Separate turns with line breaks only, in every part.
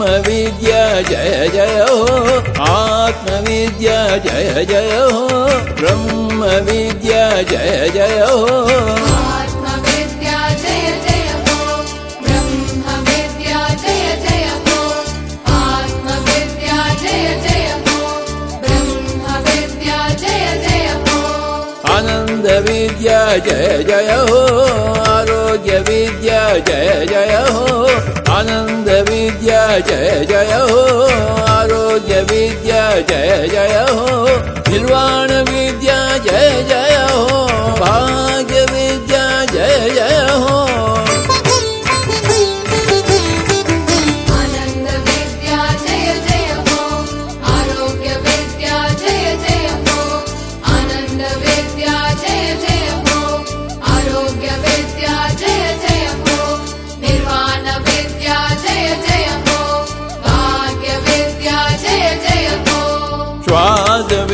विद्या जय जय हो आत्मविद्या जय जय हो ब्रह्मविद्या जय जय हो
आत्मविद्या जय जय हो ब्रह्मविद्या जय जय हो आत्मविद्या जय जय हो ब्रह्मविद्या विद्या जय
जय हो। आरोग्य विद्या जय जय हो। निर्वाण विद्या जय जय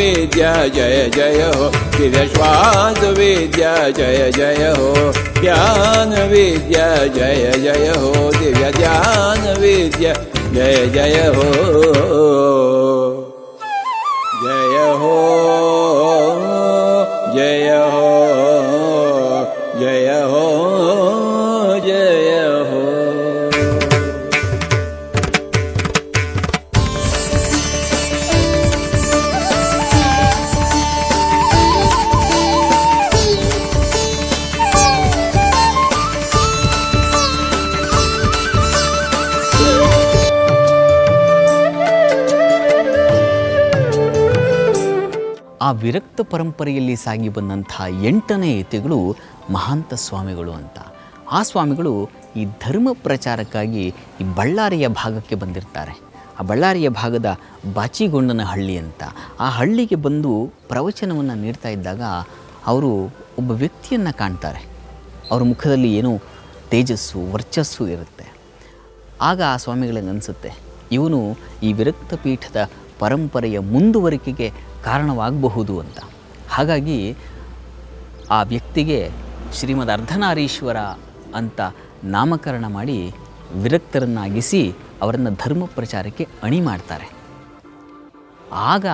श्वासविद्या जय जय हो दिव्यश्वासविद्या जय जय हो ध्यानविद्या जय जय हो दिव्य ध्यानविद्या जय जय हो जय हो
ಆ ವಿರಕ್ತ ಪರಂಪರೆಯಲ್ಲಿ ಸಾಗಿ ಬಂದಂಥ ಎಂಟನೇ ಯತಿಗಳು ಮಹಾಂತ ಸ್ವಾಮಿಗಳು ಅಂತ. ಆ ಸ್ವಾಮಿಗಳು ಈ ಧರ್ಮ ಪ್ರಚಾರಕ್ಕಾಗಿ ಈ ಬಳ್ಳಾರಿಯ ಭಾಗಕ್ಕೆ ಬಂದಿರ್ತಾರೆ. ಆ ಬಳ್ಳಾರಿಯ ಭಾಗದ ಬಾಚಿಗೊಂಡನ ಹಳ್ಳಿ ಅಂತ. ಆ ಹಳ್ಳಿಗೆ ಬಂದು ಪ್ರವಚನವನ್ನು ನೀಡ್ತಾ ಇದ್ದಾಗ ಅವರು ಒಬ್ಬ ವ್ಯಕ್ತಿಯನ್ನು ಕಾಣ್ತಾರೆ. ಅವ್ರ ಮುಖದಲ್ಲಿ ಏನೋ ತೇಜಸ್ಸು, ವರ್ಚಸ್ಸು ಇರುತ್ತೆ. ಆಗ ಆ ಸ್ವಾಮಿಗಳಿಗೆ ಅನಿಸುತ್ತೆ ಇವನು ಈ ವಿರಕ್ತ ಪೀಠದ ಪರಂಪರೆಯ ಮುಂದುವರಿಕೆಗೆ ಕಾರಣವಾಗಬಹುದು ಅಂತ. ಹಾಗಾಗಿ ಆ ವ್ಯಕ್ತಿಗೆ ಶ್ರೀಮದ್ ಅರ್ಧನಾರೀಶ್ವರ ಅಂತ ನಾಮಕರಣ ಮಾಡಿ ವಿರಕ್ತರನ್ನಾಗಿಸಿ ಅವರನ್ನು ಧರ್ಮ ಪ್ರಚಾರಕ್ಕೆ ಅಣಿ ಮಾಡ್ತಾರೆ. ಆಗ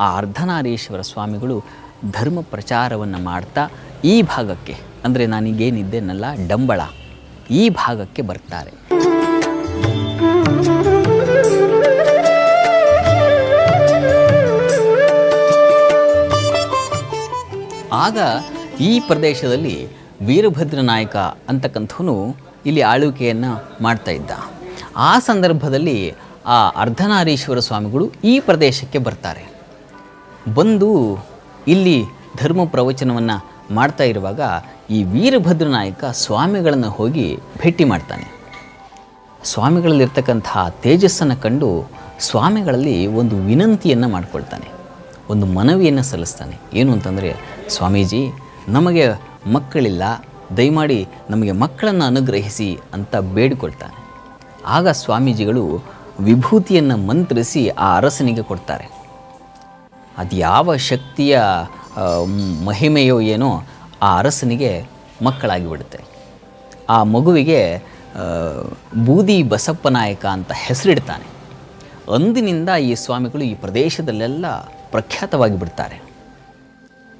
ಆ ಅರ್ಧನಾರೀಶ್ವರ ಸ್ವಾಮಿಗಳು ಧರ್ಮ ಪ್ರಚಾರವನ್ನು ಮಾಡ್ತಾ ಈ ಭಾಗಕ್ಕೆ, ಅಂದರೆ ನಾನೀಗೇನಿದ್ದೇನಲ್ಲ, ಡಂಬಳ, ಈ ಭಾಗಕ್ಕೆ ಬರ್ತಾರೆ. ಆಗ ಈ ಪ್ರದೇಶದಲ್ಲಿ ವೀರಭದ್ರ ನಾಯಕ ಅಂತಕ್ಕಂಥವನು ಇಲ್ಲಿ ಆಳ್ವಿಕೆಯನ್ನು ಮಾಡ್ತಾ ಇದ್ದ. ಆ ಸಂದರ್ಭದಲ್ಲಿ ಆ ಅರ್ಧನಾರೀಶ್ವರ ಸ್ವಾಮಿಗಳು ಈ ಪ್ರದೇಶಕ್ಕೆ ಬರ್ತಾರೆ. ಬಂದು ಇಲ್ಲಿ ಧರ್ಮ ಪ್ರವಚನವನ್ನು ಮಾಡ್ತಾ ಇರುವಾಗ ಈ ವೀರಭದ್ರ ನಾಯಕ ಸ್ವಾಮಿಗಳನ್ನು ಹೋಗಿ ಭೇಟಿ ಮಾಡ್ತಾನೆ. ಸ್ವಾಮಿಗಳಲ್ಲಿರ್ತಕ್ಕಂಥ ತೇಜಸ್ಸನ್ನು ಕಂಡು ಸ್ವಾಮಿಗಳಲ್ಲಿ ಒಂದು ವಿನಂತಿಯನ್ನು ಮಾಡ್ಕೊಳ್ತಾನೆ. ಒಂದು ಮನವಿಯನ್ನು ಸಲ್ಲಿಸ್ತಾನೆ. ಏನು ಅಂತಂದರೆ, ಸ್ವಾಮೀಜಿ, ನಮಗೆ ಮಕ್ಕಳಿಲ್ಲ, ದಯಮಾಡಿ ನಮಗೆ ಮಕ್ಕಳನ್ನು ಅನುಗ್ರಹಿಸಿ ಅಂತ ಬೇಡಿಕೊಳ್ತಾನೆ. ಆಗ ಸ್ವಾಮೀಜಿಗಳು ವಿಭೂತಿಯನ್ನು ಮಂತ್ರಿಸಿ ಆ ಅರಸನಿಗೆ ಕೊಡ್ತಾರೆ. ಅದು ಯಾವ ಶಕ್ತಿಯ ಮಹಿಮೆಯೋ ಏನೋ ಆ ಅರಸನಿಗೆ ಮಕ್ಕಳಾಗಿ ಬಿಡುತ್ತೆ. ಆ ಮಗುವಿಗೆ ಬೂದಿ ಬಸಪ್ಪನಾಯಕ ಅಂತ ಹೆಸರಿಡ್ತಾನೆ. ಅಂದಿನಿಂದ ಈ ಸ್ವಾಮಿಗಳು ಈ ಪ್ರದೇಶದಲ್ಲೆಲ್ಲ ಪ್ರಖ್ಯಾತವಾಗಿ ಬಿಡ್ತಾರೆ.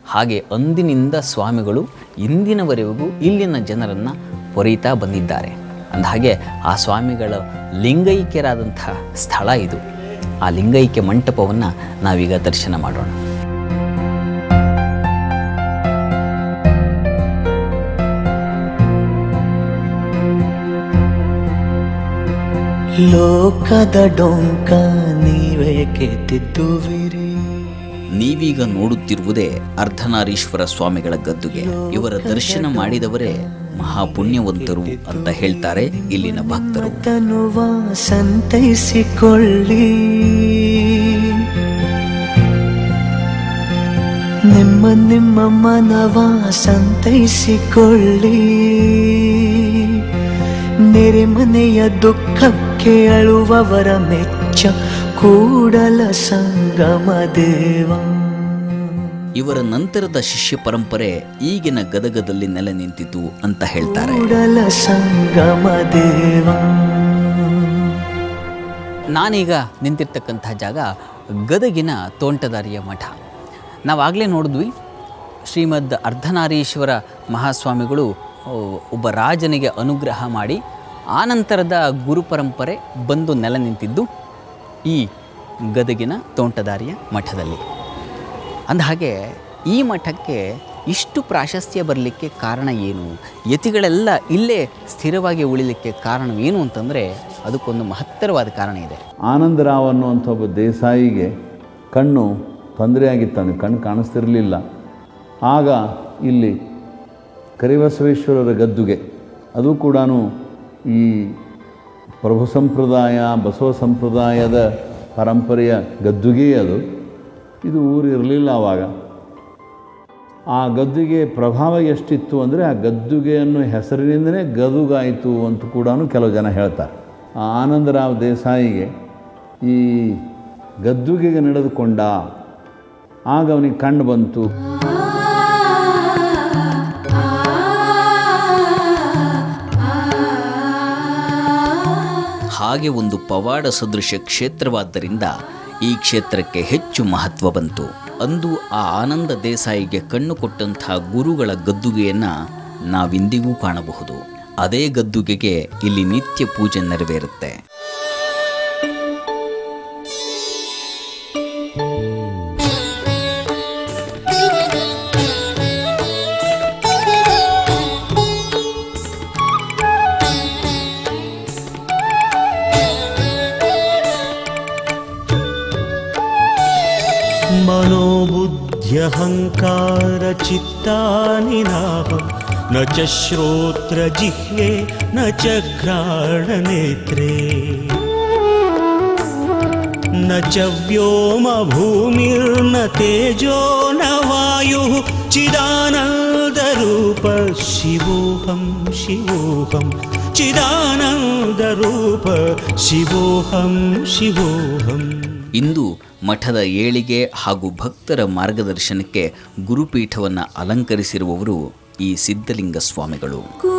ಹಾಗೆ ಅಂದಿನಿಂದ ಸ್ವಾಮಿಗಳು ಇಂದಿನವರೆಗೂ ಇಲ್ಲಿನ ಜನರನ್ನು ಪೊರೀತಾ ಬಂದಿದ್ದಾರೆ. ಅಂದಹಾಗೆ ಆ ಸ್ವಾಮಿಗಳ ಲಿಂಗೈಕ್ಯರಾದಂಥ ಸ್ಥಳ ಇದು. ಆ ಲಿಂಗೈಕ್ಯ ಮಂಟಪವನ್ನು ನಾವೀಗ ದರ್ಶನ ಮಾಡೋಣ.
ಲೋಕದ ಡೊಂಕ ನೀವೇ ತಿದ್ದುವಿರಿ
ನೀವೀಗ ನೋಡುತ್ತಿರುವುದೇ ಅರ್ಧನಾರೀಶ್ವರ ಸ್ವಾಮಿಗಳ ಗದ್ದುಗೆ. ಇವರ ದರ್ಶನ ಮಾಡಿದವರೇ ಮಹಾಪುಣ್ಯವಂತರು ಅಂತ ಹೇಳ್ತಾರೆ ಇಲ್ಲಿನ ಭಕ್ತರು.
ಸಂತೈಸಿಕೊಳ್ಳಿ ನಿಮ್ಮ ನಿಮ್ಮ ಮನವ ಸಂತೈಸಿಕೊಳ್ಳಿ ನೆರೆಮನೆಯ ದುಃಖಕ್ಕೆ ಅಳುವವರ ಮೆಚ್ಚ ಕೂಡಲ ಸಂಗಮ ದೇವ.
ಇವರ ನಂತರದ ಶಿಷ್ಯ ಪರಂಪರೆ ಈಗಿನ ಗದಗದಲ್ಲಿ ನೆಲೆ ನಿಂತಿತು ಅಂತ ಹೇಳ್ತಾರೆ.
ಕೂಡಲ ಸಂಗಮ ದೇವ.
ನಾನೀಗ ನಿಂತಿರ್ತಕ್ಕಂಥ ಜಾಗ ಗದಗಿನ ತೋಂಟದಾರಿಯ ಮಠ. ನಾವಾಗಲೇ ನೋಡಿದ್ವಿ ಶ್ರೀಮದ್ ಅರ್ಧನಾರೀಶ್ವರ ಮಹಾಸ್ವಾಮಿಗಳು ಒಬ್ಬ ರಾಜನಿಗೆ ಅನುಗ್ರಹ ಮಾಡಿ ಆನಂತರದ ಗುರು ಪರಂಪರೆ ಬಂದು ನೆಲೆ ನಿಂತಿದ್ದು. ಈ ಗದಗಿನ ತೋಂಟದಾರಿಯ ಮಠದಲ್ಲಿ. ಅಂದಹಾಗೆ ಈ ಮಠಕ್ಕೆ ಇಷ್ಟು ಪ್ರಾಶಸ್ತ್ಯ ಬರಲಿಕ್ಕೆ ಕಾರಣ ಏನು? ಯತಿಗಳೆಲ್ಲ ಇಲ್ಲೇ ಸ್ಥಿರವಾಗಿ ಉಳಿಲಿಕ್ಕೆ ಕಾರಣ ಏನು ಅಂತಂದರೆ ಅದಕ್ಕೊಂದು ಮಹತ್ತರವಾದ ಕಾರಣ ಇದೆ.
ಆನಂದರಾವ್ ಅನ್ನುವಂಥ ಒಬ್ಬ ದೇಸಾಯಿಗೆ ಕಣ್ಣು ತೊಂದರೆಯಾಗಿತ್ತಾನೆ ಕಣ್ಣು ಕಾಣಿಸ್ತಿರಲಿಲ್ಲ. ಆಗ ಇಲ್ಲಿ ಕರಿಬಸವೇಶ್ವರರ ಗದ್ದುಗೆ, ಅದು ಕೂಡ ಈ ಪ್ರಭು ಸಂಪ್ರದಾಯ, ಬಸವ ಸಂಪ್ರದಾಯದ ಪರಂಪರೆಯ ಗದ್ದುಗೆ ಅದು. ಇದು ಊರಿರಲಿಲ್ಲ ಆವಾಗ ಆ ಗದ್ದುಗೆ ಪ್ರಭಾವ ಎಷ್ಟಿತ್ತು ಅಂದರೆ ಆ ಗದ್ದುಗೆಯನ್ನು ಹೆಸರಿನಿಂದನೇ ಗದುಗಾಯಿತು ಅಂತ ಕೂಡ ಕೆಲವು ಜನ ಹೇಳ್ತಾರೆ. ಆ ಆನಂದರಾವ್ ದೇಸಾಯಿಗೆ ಈ ಗದ್ದುಗೆಗೆ ನಡೆದುಕೊಂಡ. ಆಗ ಅವನಿಗೆ ಕಂಡು ಬಂತು.
ಹಾಗೆ ಒಂದು ಪವಾಡ ಸದೃಶ ಕ್ಷೇತ್ರವಾದ್ದರಿಂದ ಈ ಕ್ಷೇತ್ರಕ್ಕೆ ಹೆಚ್ಚು ಮಹತ್ವ ಬಂತು. ಅಂದು ಆ ಆನಂದ ದೇಸಾಯಿಗೆ ಕಣ್ಣು ಕೊಟ್ಟಂತಹ ಗುರುಗಳ ಗದ್ದುಗೆಯನ್ನು ನಾವಿಂದಿಗೂ ಕಾಣಬಹುದು. ಅದೇ ಗದ್ದುಗೆಗೆ ಇಲ್ಲಿ ನಿತ್ಯ ಪೂಜೆ ನೆರವೇರುತ್ತೆ.
मनोबुद्ध्यहङ्कारचित्तानि नाहं न च श्रोत्रजिह्वे न च घ्राणनेत्रे न च व्योमभूमिर्न तेजो न वायुः चिदानन्दरूप शिवोऽहं शिवोऽहं चिदानन्दरूप शिवोऽहं शिवोऽहम्
ಇಂದು ಮಠದ ಏಳಿಗೆ ಹಾಗೂ ಭಕ್ತರ ಮಾರ್ಗದರ್ಶನಕ್ಕೆ ಗುರುಪೀಠವನ್ನು ಅಲಂಕರಿಸಿರುವವರು ಈ ಸಿದ್ಧಲಿಂಗ ಸ್ವಾಮಿಗಳು.